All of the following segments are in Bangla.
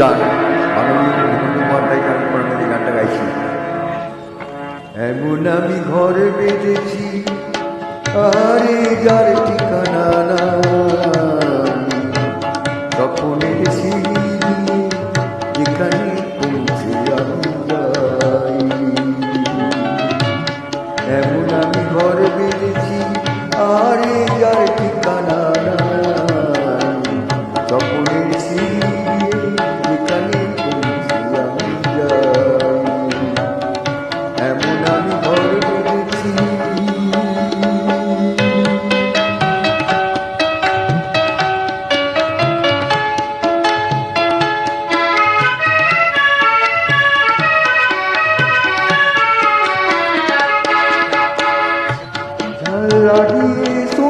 গান। গানটা গাইছি। এমন আমি ঘরে বেঁধেছি, আরে যার ঠিকানা না তখন এসেছি যেখানে পৌঁছে আমি।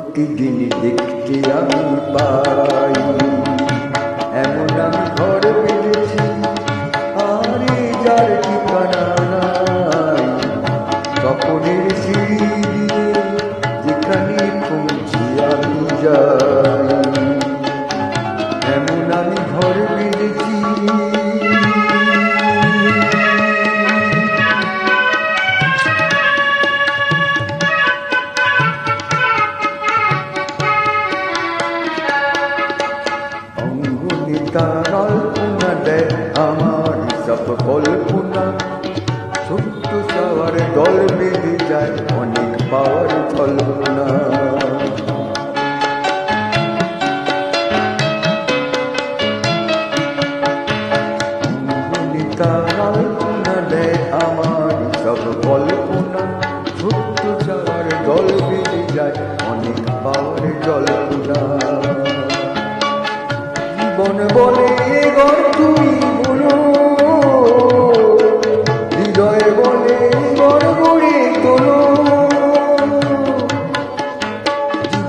প্রতিদিন দেখতে আমি পাই। এমন তার অল্পনা দেয় আমার সব কল্পনা। ছোট্ট সবার দল বেঁধে যায় অনেক পাওয়ার কল্পনা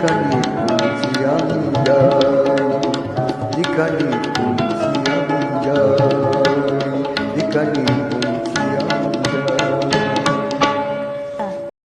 Kanye.